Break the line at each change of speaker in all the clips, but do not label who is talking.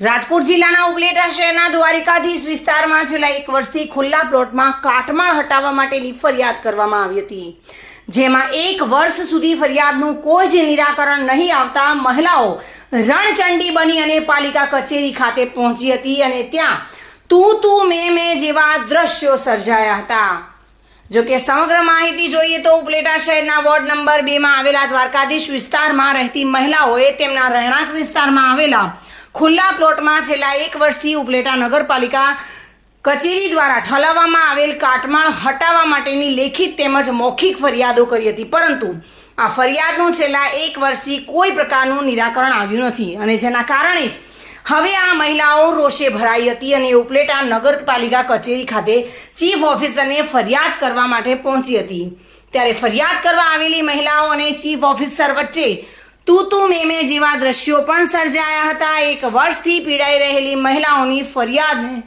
રાજકોટ જિલ્લાના ઉપલેટા શહેરના દ્વારિકાધીશ વિસ્તારમાં છેલ્લા એક વર્ષથી ખુલ્લા પ્લોટમાં કાટમાળ હટાવવા માટેની ફરિયાદ કરવામાં આવી હતી. જેમાં એક વર્ષ સુધી ફરિયાદનું કોઈ જ નિરાકરણ નહીં આવતા મહિલાઓ રણચંડી બની અને પાલિકા કચેરી ખાતે પહોંચી હતી અને ત્યાં તું તું મેં મેં જેવા દ્રશ્યો સર્જાયા હતા. જો કે સમગ્ર માહિતી જોઈએ તો ઉપલેટા શહેરના વોર્ડ નંબર બે માં આવેલા દ્વારકાધીશ વિસ્તારમાં રહેતી મહિલાઓએ તેમના રહેણાંક વિસ્તારમાં આવેલા ખુલ્લા પ્લોટમાં છેલ્લા એક વર્ષથી ઉપલેટા નગરપાલિકા કચેરી દ્વારા ઠલાવવામાં આવેલ કાટમાળ હટાવવા માટેની લેખિત તેમજ મૌખિક ફરિયાદો કરી હતી. પરંતુ આ ફરિયાદનું છેલ્લા એક વર્ષથી કોઈ પ્રકારનું નિરાકરણ આવ્યું નથી અને જેના કારણે જ હવે આ મહિલાઓ રોષે ભરાઈ હતી અને ઉપલેટા નગરપાલિકા કચેરી ખાતે ચીફ ઓફિસરને ફરિયાદ કરવા માટે પહોંચી હતી. ત્યારે ફરિયાદ કરવા આવેલી મહિલાઓ અને ચીફ ઓફિસર વચ્ચે તું તું મેં મેં જેવા દ્રશ્યો પણ સર્જાયા હતા. એક વર્ષથી પીડાઈ રહેલી મહિલાઓની ફરિયાદને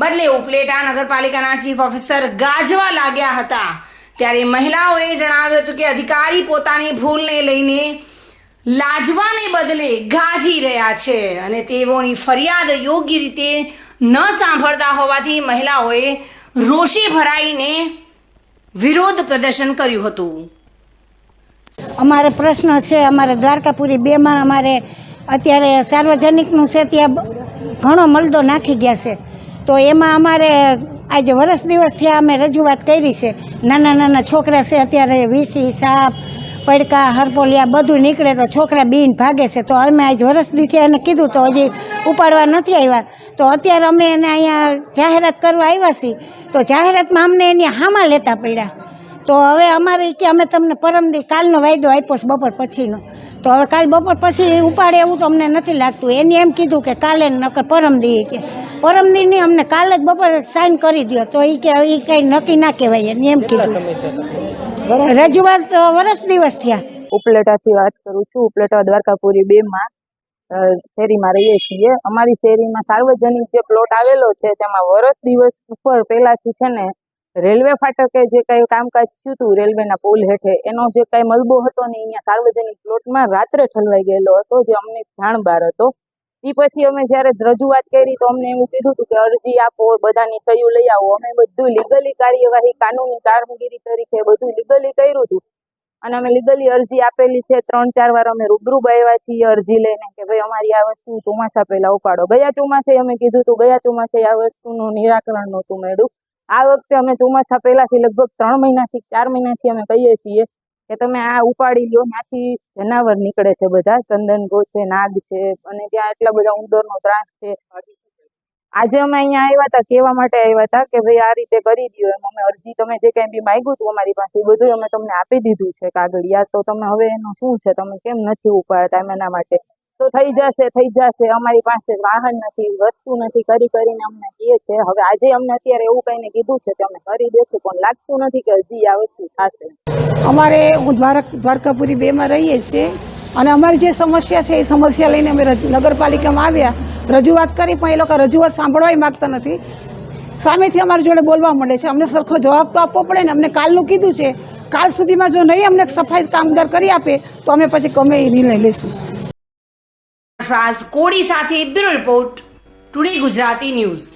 બદલે ઉપલેટા નગરપાલિકાના ચીફ ઓફિસર ગાજવા લાગ્યા હતા. ત્યારે મહિલાઓએ જણાવ્યું હતું કે અધિકારી પોતાની ભૂલને લઈને લાજવાને બદલે ગાજી રહ્યા છે અને તેઓની ફરિયાદ યોગ્ય રીતે ન સાંભળતા હોવાથી મહિલાઓએ રોષે ભરાઈને વિરોધ પ્રદર્શન કર્યું હતું.
અમારે પ્રશ્ન છે, અમારે દ્વારકાપુરી બેમાં અમારે અત્યારે સાર્વજનિકનું છે, ત્યાં ઘણો મલદો નાખી ગયા છે. તો એમાં અમારે આજે વરસ દિવસથી અમે રજૂઆત કરી છે. નાના નાના છોકરા છે, અત્યારે વીસી, સાપ, પડકા, હરપોલિયા બધું નીકળે તો છોકરા બીન ભાગે છે. તો અમે આજ વરસ દીથી એને કીધું તો હજી ઉપાડવા નથી આવ્યા. તો અત્યારે અમે એને અહીંયા જાહેરાત કરવા આવ્યા છીએ. તો જાહેરાતમાં અમને એની હામાં લેતા પડ્યા. તો હવે અમારે કે અમે તમને પરમદી કાલનો વાયદો આપ્યો છે બપોર પછીનો. તો હવે કાલ બપોર પછી ઉપાડે એવું તો અમને નથી લાગતું. એને એમ કીધું કે કાલે નકર પરમદી કે. પરમદી નહીં અમને કાલે જ બપોર સાઈન કરી દો તો એ કે એ કંઈ નક્કી ના કહેવાય એને એમ કીધું. રજૂઆત વરસ દિવસ થયા.
ઉપલેટાથી વાત કરું છું. ઉપલેટા દ્વારકાપુરી બે માં શેરીમાં રહીએ છીએ. અમારી શેરીમાં સાર્વજનિક જે પ્લોટ આવેલો છે તેમાં વરસ દિવસ ઉપર પહેલાથી છે ને રેલવે ફાટકે જે કઈ કામકાજ થયું હતું, રેલવેના પુલ હેઠે, એનો જે કઈ મલબો હતો ને અહીંયા સાર્વજનિક પ્લોટમાં રાત્રે ઠલવાઈ ગયેલો હતો, જે અમને જાણ બહાર હતો. એ પછી અમે જ્યારે રજૂઆત કરી તો અમને એવું કીધું હતું કે અરજી આપો, બધાની સહીઓ લઈ આવો. અમે બધું લીગલી કાર્યવાહી, કાનૂની કામગીરી તરીકે બધું લીગલી કર્યું હતું. અને અમે લીગલી અરજી આપેલી છે. ત્રણ ચાર વાર અમે રૂબરૂ આવ્યા છીએ અરજી લઈને કે ભાઈ અમારી આ વસ્તુ ચોમાસા પહેલા ઉપાડો. ગયા ચોમાસે અમે કીધું હતું, ગયા ચોમાસે આ વસ્તુનું નિરાકરણ નહોતું મળ્યું. આ વખતે અમે ચોમાસા પહેલાથી લગભગ ત્રણ મહિનાથી, ચાર મહિનાથી અમે કહીએ છીએ કે તમે આ ઉપાડી લ્યો, ત્યાંથી જનાવર નીકળે છે બધા. ચંદનગો છે, નાગ છે, અને ત્યાં એટલા બધા ઉંદરનો ત્રાસ છે. આજે અમે અહીંયા આવ્યા હતા, કહેવા માટે આવ્યા હતા કે ભાઈ આ રીતે કરી દો એમ. અમે અરજી, તમે જે કંઈ બી માંગ્યું હતું અમારી પાસે, એ બધું અમે તમને આપી દીધું છે કાગળિયા તો તમે હવે એનું શું છે? તમે કેમ નથી ઉપાડતા એમ એના માટે? તો થઈ જશે થઈ જશે. અમારી પાસે વાહન નથી, વસ્તુ નથી, કરી કરીને અમને કહે છે, હવે આજે અમને અત્યારે એવું કહીને કીધું છે કે અમે કરી દેશું. પણ લાગતું નથી કે હજી આ વસ્તુ થશે.
અમારે દ્વારક, દ્વારકાપુરી બેમાં રહીએ છીએ અને અમારી જે સમસ્યા છે એ સમસ્યા લઈને અમે નગરપાલિકામાં આવ્યા. રજૂઆત કરી પણ એ લોકો રજૂઆત સાંભળવાય માગતા નથી. સામેથી અમારી જોડે બોલવા માંડે છે. અમને સરખો જવાબ તો આપવો પડે ને. અમને કાલનું કીધું છે. કાલ સુધીમાં જો નહીં અમને સફાઈ કામદાર કરી આપે, તો અમે પછી ગમે એ નિર્ણય લઈશું.
ફ્રાઝ કોડી સાથે bureau report today Gujarati news.